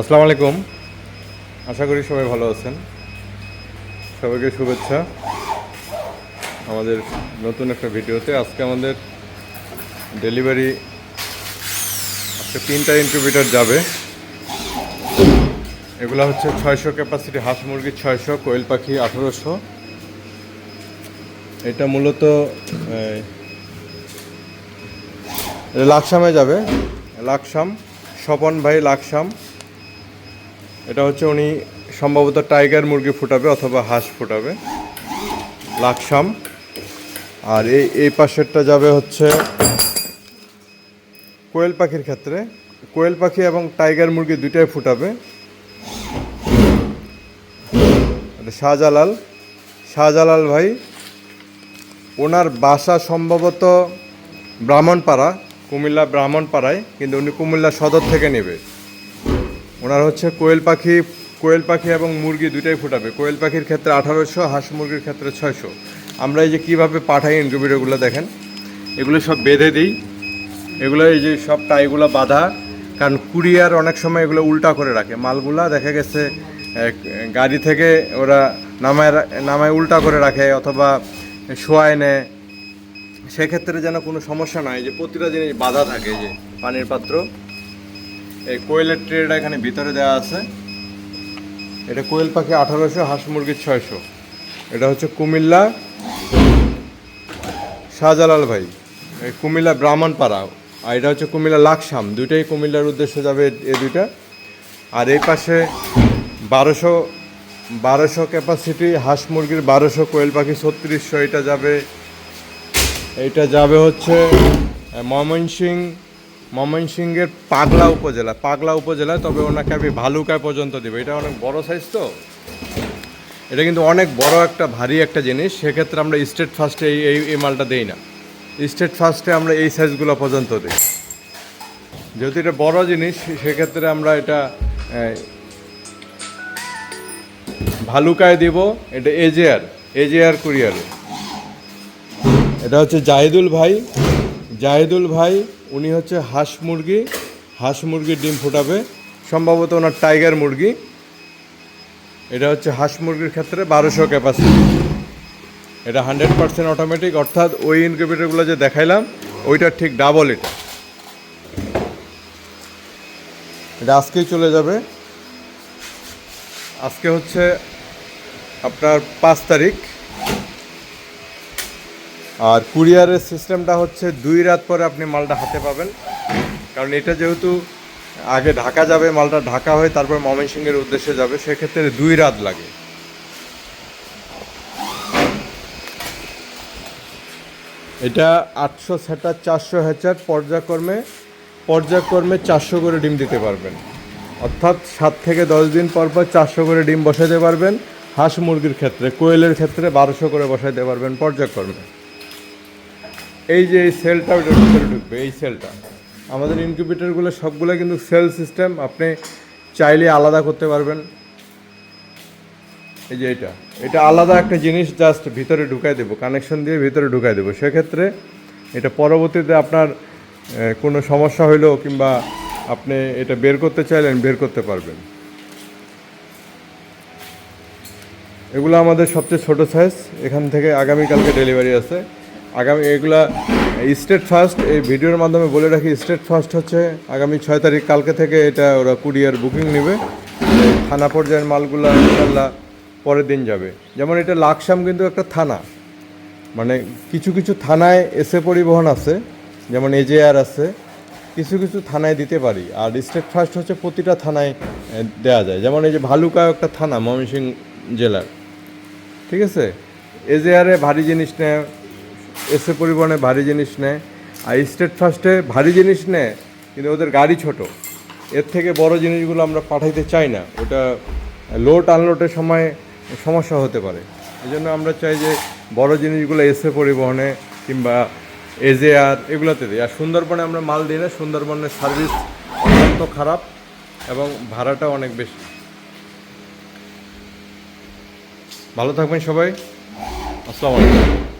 আসসালামু আলাইকুম। আশা করি সবাই ভালো আছেন। সবাইকে শুভেচ্ছা। আমাদের নতুন একটা ভিডিওতে আজকে আমাদের ডেলিভারি আজকে তিনটা ইনকিউবেটার যাবে। এগুলো হচ্ছে ছয়শো ক্যাপাসিটি হাঁস মুরগি, ছয়শো, কোয়েল পাখি আঠেরোশো। এটা মূলত লাকসামে যাবে। লাকসাম, স্বপন ভাই লাকসাম। এটা হচ্ছে উনি সম্ভবত টাইগার মুরগি ফুটাবে অথবা হাঁস ফুটাবে। লাকসাম। আর এই এই পাশেরটা যাবে হচ্ছে কোয়েল পাখির ক্ষেত্রে। কোয়েল পাখি এবং টাইগার মুরগি দুইটাই ফুটাবে। শাহজালাল। শাহজালাল ভাই, ওনার বাসা সম্ভবত ব্রাহ্মণপাড়া, কুমিল্লা ব্রাহ্মণপাড়ায়, কিন্তু উনি কুমিল্লা সদর থেকে নেবে। ওনার হচ্ছে কোয়েল পাখি কোয়েল পাখি এবং মুরগি দুইটাই ফুটাবে। কোয়েল পাখির ক্ষেত্রে আঠারোশো, হাঁস মুরগির ক্ষেত্রে ছয়শো। আমরা এই যে কীভাবে পাঠাই ইনকিউবেটরগুলো দেখেন। এগুলো সব বেঁধে দিই। এগুলো এই যে সব টাইগুলো বাঁধা। কারণ কুরিয়ার অনেক সময় এগুলো উল্টা করে রাখে। মালগুলা দেখা গেছে গাড়ি থেকে ওরা নামায় নামায় উল্টা করে রাখে অথবা শোয়ায় নেয় সেক্ষেত্রে যেন কোনো সমস্যা নয় যে প্রতিটা জিনিস বাধা থাকে যে পানির পাত্র। এই কোয়েলের ট্রেটা এখানে ভিতরে দেওয়া আছে। এটা কোয়েল পাখি আঠারোশো হাঁস মুরগির ছয়শো। এটা হচ্ছে কুমিল্লা শাহজালাল ভাই। এই কুমিল্লা ব্রাহ্মণপাড়া। আর এটা হচ্ছে কুমিল্লা লাকসাম। দুইটাই কুমিল্লার উদ্দেশ্যে যাবে এ দুইটা। আর এই পাশে বারোশো বারোশো ক্যাপাসিটি হাঁস মুরগির বারোশো কোয়েল পাখি ছত্রিশশো। এটা যাবে এইটা যাবে হচ্ছে আহ, ময়মনসিং ময়মনসিংহের পাগলা উপজেলা পাগলা উপজেলা, তবে ওনাকে আমি ভালুকায় পর্যন্ত দেবো। এটা অনেক বড় সাইজ তো। এটা কিন্তু অনেক বড় একটা, ভারী একটা জিনিস। সেক্ষেত্রে আমরা স্টেট ফার্স্টে এই এই মালটা দেই না। স্টেট ফার্স্টে আমরা এই সাইজগুলো পর্যন্ত দিই। যেহেতু এটা বড় জিনিস, সেক্ষেত্রে আমরা এটা ভালুকায় দিব। এটা এজেআর এজেআর কুরিয়ারে। এটা হচ্ছে জাহিদুল ভাই। জাহিদুল ভাই, উনি হচ্ছে হাঁস মুরগি। হাঁস মুরগির ডিম ফোটাবে। সম্ভবত ওনার টাইগার মুরগি। এটা হচ্ছে হাঁস মুরগির ক্ষেত্রে বারোশো ক্যাপাসিটি এটা হান্ড্রেড পার্সেন্ট অটোমেটিক অর্থাৎ ওই ইনকিউবেটরগুলো যে দেখাইলাম ওইটার ঠিক ডাবল এটা। এটা আজকেই চলে যাবে। আজকে হচ্ছে আপনার পাঁচ তারিখ। আর কুরিয়ারের সিস্টেমটা হচ্ছে দুই রাত পরে আপনি মালটা হাতে পাবেন। কারণ এটা যেহেতু আগে ঢাকা যাবে, মালটা ঢাকা হয়ে তারপর ময়মনসিংহের উদ্দেশ্যে যাবে, সেক্ষেত্রে দুই রাত লাগে। এটা আটশো সেটার চারশো হ্যাচার পর্যায়ক্রমে পর্যায়ক্রমে চারশো করে ডিম দিতে পারবেন। অর্থাৎ সাত থেকে দশ দিন পর পর চারশো করে ডিম বসাইতে পারবেন। হাঁস মুরগির ক্ষেত্রে, কোয়েলের ক্ষেত্রে বারোশো করে বসাইতে পারবেন পর্যায়ক্রমে। এই যে এই সেলটা ওটার ভিতরে ঢুকবে, এই সেলটা আমাদের ইনকিউবেটরগুলো সবগুলো কিন্তু সেল সিস্টেম আপনি চাইলে আলাদা করতে পারবেন। এই যে এটা এটা আলাদা একটা জিনিস জাস্ট ভিতরে ঢুকাই দেবো কানেকশন দিয়ে ভিতরে ঢুকাই দেবো। সেক্ষেত্রে এটা পরবর্তীতে আপনার কোনো সমস্যা হইল কিংবা আপনি এটা বের করতে চাইলেন, বের করতে পারবেন। এগুলো আমাদের সবচেয়ে ছোট সাইজ এখান থেকে আগামীকালকে ডেলিভারি আছে। আগামী এগুলা, স্টেট ফার্স্ট, এই ভিডিওর মাধ্যমে বলে রাখি, স্টেট ফার্স্ট হচ্ছে আগামী ছয় তারিখ, কালকে থেকে এটা ওরা কুরিয়ার বুকিং নেবে। থানা পর্যায়ের মালগুলো ইনশাল্লাহ পরের দিন যাবে। যেমন এটা লাকসাম কিন্তু একটা থানা। মানে কিছু কিছু থানায় এসে পরিবহন আছে, যেমন এজেআর আছে, কিছু কিছু থানায় দিতে পারি। আর স্টেট ফার্স্ট হচ্ছে প্রতিটা থানায় দেওয়া যায়। যেমন এই যে ভালুকা একটা থানা, ময়মনসিংহ জেলার। ঠিক আছে? এজেআরে ভারী জিনিস নেয় এসে পরিবহনে ভারী জিনিস নেয়। আর স্টেট ফার্স্টে ভারী জিনিস নেয়, কিন্তু ওদের গাড়ি ছোট। এর থেকে বড় জিনিসগুলো আমরা পাঠাইতে চাই না। ওটা লোড আনলোডের সময় সমস্যা হতে পারে। এই জন্য আমরা চাই যে বড় জিনিসগুলো এসে পরিবহনে কিংবা এজেআর এগুলোতে দিই আর সুন্দরবনে আমরা মাল দিই না, সুন্দরবনের সার্ভিস অত্যন্ত খারাপ এবং ভাড়াটা অনেক বেশি। ভালো থাকবেন সবাই। আসসালামু আলাইকুম।